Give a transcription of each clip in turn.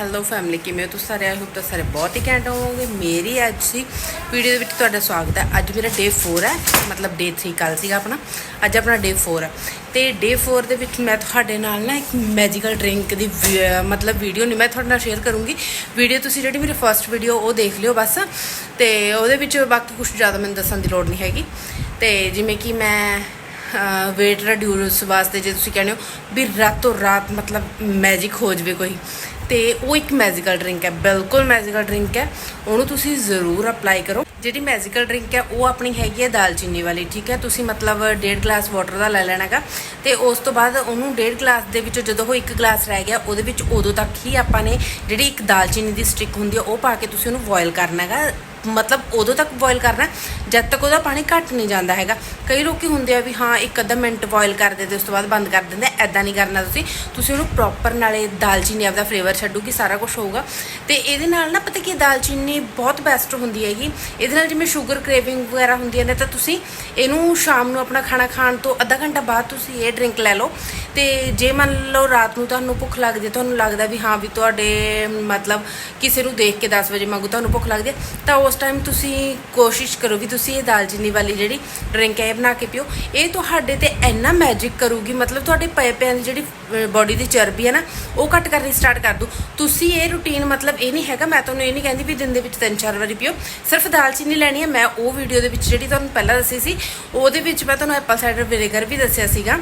Hello family, ਕਿਵੇਂ ਹੋ ਤੁਸੀਂ ਸਾਰੇ? ਆਈ ਹੋਪ ਤਾਂ ਸਾਰੇ ਬਹੁਤ ਹੀ ਘੈਂਟ ਹੋਵੋਗੇ। ਮੇਰੀ ਅੱਜ ਦੀ ਵੀਡੀਓ ਦੇ ਵਿੱਚ ਤੁਹਾਡਾ ਸਵਾਗਤ ਹੈ। ਅੱਜ ਮੇਰਾ ਡੇ 4 ਹੈ। ਮਤਲਬ ਡੇ 3 ਕੱਲ ਸੀਗਾ ਆਪਣਾ। ਅੱਜ ਆਪਣਾ ਡੇ 4 ਹੈ। ਤੇ ਡੇ 4 ਦੇ ਵਿੱਚ ਮੈਂ ਤੁਹਾਡੇ ਨਾਲ ਨਾ ਇੱਕ ਮੈਜੀਕਲ ਡਰਿੰਕ ਦੀ ਵੀ- ਮਤਲਬ ਵੀਡੀਓ ਨਹੀਂ ਮੈਂ ਤੁਹਾਡੇ ਨਾਲ ਸ਼ੇਅਰ ਕਰੂੰਗੀ। ਵੀਡੀਓ ਤੁਸੀਂ ਜਿਹੜੀ ਮੇਰੀ ਫਰਸਟ ਵੀਡੀਓ ਉਹ ਦੇਖ ਲਿਓ ਬਸ। ਤੇ ਉਹਦੇ ਵਿੱਚ ਬਾਕੀ ਕੁਝ ਜ਼ਿਆਦਾ ਮੈਨੂੰ ਦੱਸਣ ਦੀ ਲੋੜ ਨਹੀਂ ਹੈਗੀ। ਤੇ ਜਿਵੇਂ ਕਿ ਮੈਂ ਵੇਟ ਰਿਡਿਊਸ ਵਾਸਤੇ ਜੇ ਤੁਸੀਂ ਕਹਿੰਦੇ ਹੋ, ਵੀ ਰਾਤੋਂ ਰਾਤ ਮਤਲਬ ਮੈਜਿਕ ਹੋ ਜਵੇ ਕੋਈ। ਤੇ ਉਹ ਇੱਕ ਮੈਜੀਕਲ ਡਰਿੰਕ ਹੈ, ਬਿਲਕੁਲ ਮੈਜੀਕਲ ਡਰਿੰਕ ਹੈ। ਉਹਨੂੰ ਤੁਸੀਂ ਜ਼ਰੂਰ ਅਪਲਾਈ ਕਰੋ। ਜਿਹੜੀ ਮੈਜੀਕਲ ਡਰਿੰਕ ਹੈ, ਉਹ ਆਪਣੀ ਹੈਗੀ ਹੈ ਦਾਲਚੀਨੀ ਵਾਲੀ, ਠੀਕ ਹੈ? ਤੁਸੀਂ ਮਤਲਬ ਡੇਢ ਗਲਾਸ ਵਾਟਰ ਦਾ ਲੈ ਲੈਣਾਗਾ ਤੇ ਉਸ ਤੋਂ ਬਾਅਦ ਉਹਨੂੰ ਡੇਢ ਗਲਾਸ ਦੇ ਵਿੱਚੋਂ ਜਦੋਂ ਉਹ ਇੱਕ ਗਲਾਸ ਰਹਿ ਗਿਆ, ਉਹਦੇ ਵਿੱਚ ਉਦੋਂ ਤੱਕ ਹੀ ਆਪਾਂ ਨੇ ਜਿਹੜੀ ਇੱਕ ਦਾਲਚੀਨੀ ਦੀ ਸਟਿਕ ਹੁੰਦੀ ਹੈ, ਉਹ ਪਾ ਕੇ ਤੁਸੀਂ ਉਹਨੂੰ ਬੋਇਲ ਕਰਨਾਗਾ ਮਤਲਬ ਉਦੋਂ ਤੱਕ ਬੋਇਲ ਕਰਨਾ, ਜਦ ਤੱਕ ਉਹਦਾ ਪਾਣੀ ਘੱਟ ਨਹੀਂ ਜਾਂਦਾ ਹੈਗਾ। ਕਈ ਲੋਕੀ ਹੁੰਦੇ ਆ ਵੀ ਹਾਂ, ਇੱਕ ਅੱਧਾ ਮਿੰਟ ਬੋਇਲ ਕਰਦੇ ਦਿੰਦੇ, ਉਸ ਤੋਂ ਬਾਅਦ ਬੰਦ ਕਰ ਦਿੰਦੇ ਐਦਾਂ ਨਹੀਂ ਕਰਨਾ ਤੁਸੀਂ। ਤੁਸੀਂ ਉਹਨੂੰ ਪ੍ਰੋਪਰ ਨਾਲੇ ਦਾਲਚੀਨੀ ਆਪਦਾ ਫਲੇਵਰ ਛੱਡੂਗੀ ਸਾਰਾ ਕੁਝ ਹੋਊਗਾ। ਤੇ ਇਹਦੇ ਨਾਲ ਨਾ ਪਤਾ ਕੀ ਦਾਲਚੀਨੀ ਬਹੁਤ ਬੈਸਟ ਹੁੰਦੀ ਹੈਗੀ। ਇਹਦੇ ਨਾਲ ਜਿਵੇਂ ਸ਼ੂਗਰ ਕ੍ਰੇਵਿੰਗ ਵਗੈਰਾ ਹੁੰਦੀਆਂ ਨੇ, ਤਾਂ ਤੁਸੀਂ ਇਹਨੂੰ ਸ਼ਾਮ ਨੂੰ ਆਪਣਾ ਖਾਣਾ ਖਾਣ ਤੋਂ ਅੱਧਾ ਘੰਟਾ ਬਾਅਦ ਤੁਸੀਂ ਇਹ ਡਰਿੰਕ ਲੈ ਲਓ। ਤੇ ਜੇ ਮੰਨ ਲਓ ਰਾਤ ਨੂੰ ਤੁਹਾਨੂੰ ਭੁੱਖ ਲੱਗਦੀ ਤੁਹਾਨੂੰ ਲੱਗਦਾ ਵੀ ਹਾਂ ਵੀ ਤੁਹਾਡੇ ਮਤਲਬ ਕਿਸੇ ਨੂੰ ਦੇਖ ਕੇ 10 ਵਜੇ ਮੰਗੂ ਤੁਹਾਨੂੰ ਭੁੱਖ ਲੱਗਦੀ ਹੈ, ਤਾਂ ਉਸ ਟਾਈਮ ਤੁਸੀਂ ਕੋਸ਼ਿਸ਼ ਕਰੋ ਵੀ ਤੁਸੀਂ ਇਹ ਦਾਲਚੀਨੀ ਵਾਲੀ ਜਿਹੜੀ ਡਰਿੰਕ ਹੈ ਇਹ ਬਣਾ ਕੇ ਪੀਓ। ਇਹ ਤੁਹਾਡੇ ਤੇ ਇੰਨਾ ਮੈਜਿਕ ਕਰੂਗੀ, ਮਤਲਬ ਤੁਹਾਡੇ ਪਏ ਪਿਆਂ ਦੀ ਜਿਹੜੀ ਬਾਡੀ ਦੀ ਚਰਬੀ ਹੈ ਨਾ, ਉਹ ਘੱਟ ਕਰਨੀ ਸਟਾਰਟ ਕਰ ਦੂ। ਤੁਸੀਂ ਇਹ ਰੁਟੀਨ ਮਤਲਬ ਇਹ ਨਹੀਂ ਹੈਗਾ, ਮੈਂ ਤੁਹਾਨੂੰ ਇਹ ਨਹੀਂ ਕਹਿੰਦੀ ਵੀ ਦਿਨ ਦੇ ਵਿੱਚ ਤਿੰਨ ਚਾਰ ਵਾਰੀ ਪੀਓ। ਸਿਰਫ ਦਾਲਚੀਨੀ ਲੈਣੀ ਹੈ, ਮੈਂ ਉਹ ਵੀਡੀਓ ਦੇ ਵਿੱਚ ਜਿਹੜੀ ਤੁਹਾਨੂੰ ਪਹਿਲਾਂ ਦੱਸੀ ਸੀ, ਉਹਦੇ ਵਿੱਚ ਮੈਂ ਤੁਹਾਨੂੰ ਐਪਲ ਸਾਈਡਰ ਵਿਨੇਗਰ ਵੀ ਦੱਸਿਆ ਸੀਗਾ।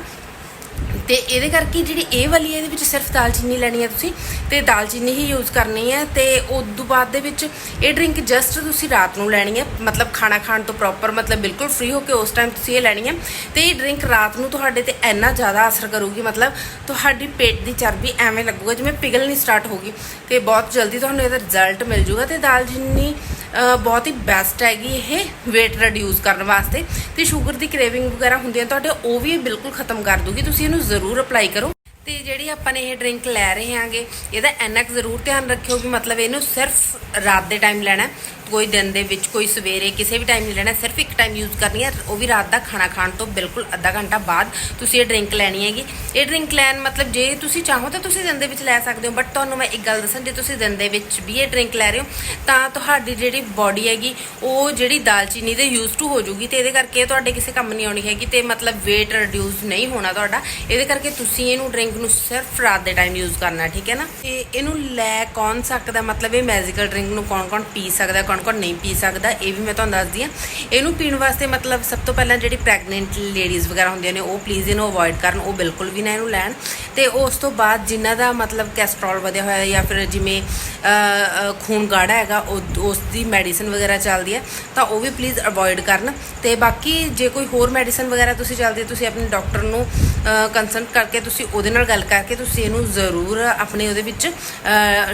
ਤੇ ਇਹਦੇ ਕਰਕੇ ਜਿਹੜੀ ਇਹ ਵਾਲੀ ਹੈ, ਇਹਦੇ ਵਿੱਚ ਸਿਰਫ ਦਾਲਚੀਨੀ ਲੈਣੀ ਹੈ ਤੁਸੀਂ ਤੇ ਦਾਲਚੀਨੀ ਹੀ ਯੂਜ਼ ਕਰਨੀ ਹੈ ਤੇ ਉਸ ਤੋਂ ਬਾਅਦ ਦੇ ਵਿੱਚ ਇਹ ਡਰਿੰਕ ਜਸਟ ਤੁਸੀਂ ਰਾਤ ਨੂੰ ਲੈਣੀ ਹੈ, ਮਤਲਬ ਖਾਣਾ ਖਾਣ ਤੋਂ ਪ੍ਰੋਪਰ ਮਤਲਬ ਬਿਲਕੁਲ ਫ੍ਰੀ ਹੋ ਕੇ ਉਸ ਟਾਈਮ ਤੁਸੀਂ ਇਹ ਲੈਣੀ ਹੈ ਤੇ ਇਹ ਡਰਿੰਕ ਰਾਤ ਨੂੰ ਤੁਹਾਡੇ ਤੇ ਇੰਨਾ ਜ਼ਿਆਦਾ ਅਸਰ ਕਰੂਗੀ, ਮਤਲਬ ਤੁਹਾਡੀ ਪੇਟ ਦੀ ਚਰਬੀ ਐਵੇਂ ਲੱਗੂਗਾ ਜਿਵੇਂ ਪਿਘਲਣੀ ਸਟਾਰਟ ਹੋਗੀ ਤੇ ਬਹੁਤ ਜਲਦੀ ਤੁਹਾਨੂੰ ਇਹਦਾ ਰਿਜ਼ਲਟ ਮਿਲ ਜੂਗਾ ਤੇ ਦਾਲਚੀਨੀ ਬਹੁਤ ਹੀ ਬੈਸਟ ਹੈਗੀ ਇਹ weight reduce ਕਰਨ ਵਾਸਤੇ ਤੇ ਸ਼ੂਗਰ ਦੀ ਕ੍ਰੇਵਿੰਗ ਵਗੈਰਾ ਹੁੰਦੀ ਹੈ, ਤੁਹਾਡੇ ਉਹ ਵੀ ਬਿਲਕੁਲ ਖਤਮ ਕਰ ਦੂਗੀ, ਤੁਸੀਂ ਇਹਨੂੰ ਜ਼ਰੂਰ ਅਪਲਾਈ ਕਰੋ। ਤੇ ਜਿਹੜੀ ਆਪਾਂ ਨੇ ਇਹ ਡਰਿੰਕ ਲੈ ਰਹੇ ਹਾਂਗੇ, ਇਹਦਾ ਇੰਨਾ ਕੁ ਜ਼ਰੂਰ ਧਿਆਨ ਰੱਖਿਓ ਕਿ ਮਤਲਬ ਇਹਨੂੰ ਸਿਰਫ ਰਾਤ ਦੇ ਟਾਈਮ ਲੈਣਾ ਕੋਈ ਦਿਨ ਦੇ ਵਿੱਚ, ਕੋਈ ਸਵੇਰੇ ਕਿਸੇ ਵੀ ਟਾਈਮ ਨਹੀਂ ਲੈਣਾ, ਸਿਰਫ ਇੱਕ ਟਾਈਮ ਯੂਜ਼ ਕਰਨੀ ਹੈ, ਉਹ ਵੀ ਰਾਤ ਦਾ ਖਾਣਾ ਖਾਣ ਤੋਂ ਬਿਲਕੁਲ ਅੱਧਾ ਘੰਟਾ ਬਾਅਦ ਤੁਸੀਂ ਇਹ ਡਰਿੰਕ ਲੈਣੀ ਹੈਗੀ। ਇਹ ਡਰਿੰਕ ਲੈਣ ਮਤਲਬ ਜੇ ਤੁਸੀਂ ਚਾਹੋ ਤਾਂ ਤੁਸੀਂ ਦਿਨ ਦੇ ਵਿੱਚ ਲੈ ਸਕਦੇ ਹੋ ਬਟ ਤੁਹਾਨੂੰ ਮੈਂ ਇੱਕ ਗੱਲ ਦੱਸਾਂ, ਜੇ ਤੁਸੀਂ ਦਿਨ ਦੇ ਵਿੱਚ ਵੀ ਇਹ ਡਰਿੰਕ ਲੈ ਰਹੇ ਹੋ, ਤਾਂ ਤੁਹਾਡੀ ਜਿਹੜੀ ਬਾਡੀ ਹੈਗੀ, ਉਹ ਜਿਹੜੀ ਦਾਲਚੀਨੀ ਦੇ ਯੂਜ਼ ਟੂ ਹੋ ਜਾਊਗੀ ਤੇ ਇਹਦੇ ਕਰਕੇ ਇਹ ਤੁਹਾਡੇ ਕਿਸੇ ਕੰਮ ਨਹੀਂ ਆਉਣੀ ਹੈਗੀ ਤੇ ਮਤਲਬ weight reduce ਨਹੀਂ ਹੋਣਾ ਤੁਹਾਡਾ। ਇਹਦੇ ਕਰਕੇ ਤੁਸੀਂ ਇਹਨੂੰ ਡਰਿੰਕ ਨੂੰ ਸਿਰਫ ਰਾਤ ਦੇ ਟਾਈਮ ਯੂਜ਼ ਕਰਨਾ, ਠੀਕ ਹੈ ਨਾ? ਤੇ ਇਹਨੂੰ ਲੈ ਕੌਣ ਸਕਦਾ? ਮਤਲਬ ਇਹ ਮੈਜੀਕਲ ਡਰਿੰਕ ਨੂੰ ਕੌਣ ਕੌਣ ਪੀ ਸਕਦਾ? ਕੌਣ ਕੌਣ ਨਹੀਂ ਪੀ ਸਕਦਾ, ਇਹ ਵੀ ਮੈਂ ਤੁਹਾਨੂੰ ਦੱਸਦੀ ਹਾਂ। ਇਹਨੂੰ ਪੀਣ ਵਾਸਤੇ ਮਤਲਬ ਸਭ ਤੋਂ ਪਹਿਲਾਂ ਜਿਹੜੀ ਪ੍ਰੈਗਨੈਂਟ ਲੇਡੀਜ਼ ਵਗੈਰਾ ਹੁੰਦੀਆਂ ਨੇ, ਉਹ ਪਲੀਜ਼ ਇਹਨੂੰ ਅਵੋਇਡ ਕਰਨ, ਉਹ ਬਿਲਕੁਲ ਵੀ ਨਾ ਇਹਨੂੰ ਲੈਣ। ਤੇ ਉਸ ਤੋਂ ਬਾਅਦ ਜਿਨ੍ਹਾਂ ਦਾ ਮਤਲਬ ਕੈਸਟਰੋਲ ਵਧਿਆ ਹੋਇਆ ਜਾਂ ਫਿਰ ਜਿਵੇਂ ਖੂਨ ਗਾੜਾ ਹੈਗਾ, ਉਹ, ਉਸ ਦੀ ਮੈਡੀਸਿਨ ਵਗੈਰਾ ਚੱਲਦੀ ਹੈ, ਤਾਂ ਉਹ ਵੀ ਪਲੀਜ਼ ਅਵੋਇਡ ਕਰਨ। ਤੇ ਬਾਕੀ ਜੇ ਕੋਈ ਹੋਰ ਮੈਡੀਸਿਨ ਵਗੈਰਾ ਤੁਸੀਂ ਚੱਲਦੀ ਤੁਸੀਂ ਆਪਣੇ ਡਾਕਟਰ ਨੂੰ ਕੰਸਲਟ ਕਰਕੇ ਤੁਸੀਂ ਉਹਦੇ ਨਾਲ ਗੱਲ ਕਰਕੇ ਤੁਸੀਂ ਇਹਨੂੰ ਜ਼ਰੂਰ ਆਪਣੇ ਉਹਦੇ ਵਿੱਚ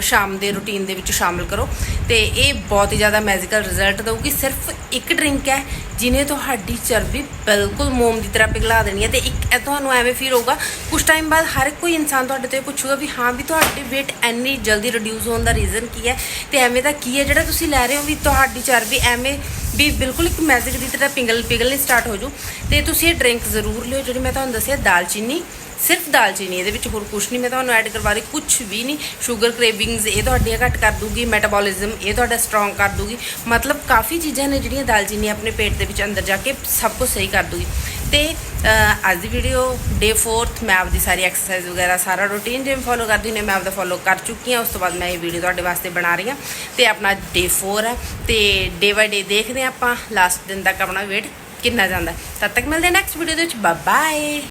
ਸ਼ਾਮ ਦੇ ਰੁਟੀਨ ਦੇ ਵਿੱਚ ਸ਼ਾਮਿਲ ਕਰੋ। ਤੇ ਇਹ ਬਹੁਤ ਹੀ ਜ਼ਿਆਦਾ ਮੈਜੀਕਲ ਰਿਜ਼ਲਟ ਦਊਗੀ, ਸਿਰਫ ਇੱਕ ਡਰਿੰਕ ਹੈ ਜਿਨੇ ਤੁਹਾਡੀ ਚਰਬੀ ਬਿਲਕੁਲ ਮੋਮ ਦੀ ਤਰ੍ਹਾਂ ਪਿਘਲਾ ਦੇਣੀ ਹੈ ਤੇ ਇੱਕ ਇਹ ਤੁਹਾਨੂੰ ਐਵੇਂ ਫੀਲ ਹੋਊਗਾ ਕੁਝ ਟਾਈਮ ਬਾਅਦ ਹਰ ਕੋਈ ਇਨਸਾਨ ਤੁਹਾਡੇ ਤੋਂ ਇਹ ਪੁੱਛੂਗਾ ਵੀ ਹਾਂ ਵੀ ਤੁਹਾਡੇ weight ਐਨੀ ਜਲਦੀ ਰਿਡਿਊਸ ਹੋਣ ਦਾ ਰੀਜ਼ਨ ਕੀ ਹੈ ਤੇ ਐਵੇਂ ਦਾ ਕੀ ਹੈ ਜਿਹੜਾ ਤੁਸੀਂ ਲੈ ਰਹੇ ਹੋ ਵੀ ਤੁਹਾਡੀ ਚਰਬੀ ਐਵੇਂ ਵੀ ਬਿਲਕੁਲ ਇੱਕ ਮੈਜਿਕ ਦੀ ਤਰ੍ਹਾਂ ਪਿਘਲ ਪਿਘਲਣੀ ਸਟਾਰਟ ਹੋ ਜੂ ਤੇ ਤੁਸੀਂ ਇਹ ਡਰਿੰਕ ਜ਼ਰੂਰ ਲਿਓ, ਜਿਹੜੀ ਮੈਂ ਤੁਹਾਨੂੰ ਦੱਸਿਆ, ਦਾਲਚੀਨੀ। ਸਿਰਫ ਦਾਲਚੀਨੀ, ਇਹਦੇ ਵਿੱਚ ਹੋਰ ਕੁਝ ਨਹੀਂ। ਮੈਂ ਤੁਹਾਨੂੰ ਐਡ ਕਰਵਾ ਰਹੀ ਕੁਝ ਵੀ ਨਹੀਂ। ਸ਼ੂਗਰ ਕ੍ਰੇਵਿੰਗਸ ਇਹ ਤੁਹਾਡੀਆਂ ਘੱਟ ਕਰ ਦੂਗੀ। ਮੈਟਾਬੋਲਿਜ਼ਮ ਇਹ ਤੁਹਾਡਾ ਸਟਰੋਂਗ ਕਰ ਦੂਗੀ। ਮਤਲਬ ਕਾਫੀ ਚੀਜ਼ਾਂ ਨੇ ਜਿਹੜੀਆਂ ਦਾਲਚੀਨੀ ਆਪਣੇ ਪੇਟ ਦੇ ਵਿੱਚ ਅੰਦਰ ਜਾ ਕੇ ਸਭ ਕੁਝ ਸਹੀ ਕਰ ਦੂਗੀ। ਤੇ ਅੱਜ ਦੀ ਵੀਡੀਓ ਡੇ 4th ਮੈਂ ਆਪਦੀ ਸਾਰੀ ਐਕਸਰਸਾਈਜ਼ ਵਗੈਰਾ ਸਾਰਾ ਰੂਟੀਨ ਜਿਵੇਂ ਫੋਲੋ ਕਰਦੀ ਨੇ ਮੈਂ ਆਪਦਾ ਫੋਲੋ ਕਰ ਚੁੱਕੀ ਹਾਂ, ਉਸ ਤੋਂ ਬਾਅਦ ਮੈਂ ਇਹ ਵੀਡੀਓ ਤੁਹਾਡੇ ਵਾਸਤੇ ਬਣਾ ਰਹੀ ਹਾਂ। ਤੇ ਆਪਣਾ ਡੇ 4 ਹੈ, ਤੇ ਡੇ ਬਾਈ ਡੇ ਦੇਖਦੇ ਹਾਂ ਆਪਾਂ ਲਾਸਟ ਦਿਨ ਤੱਕ ਆਪਣਾ ਵੇਟ ਕਿੰਨਾ ਜਾਂਦਾ। ਤਦ ਤੱਕ ਮਿਲਦੇ ਹਾਂ ਨੈਕਸਟ ਵੀਡੀਓ ਦੇ ਵਿੱਚ ਬਾਏ ਬਾਏ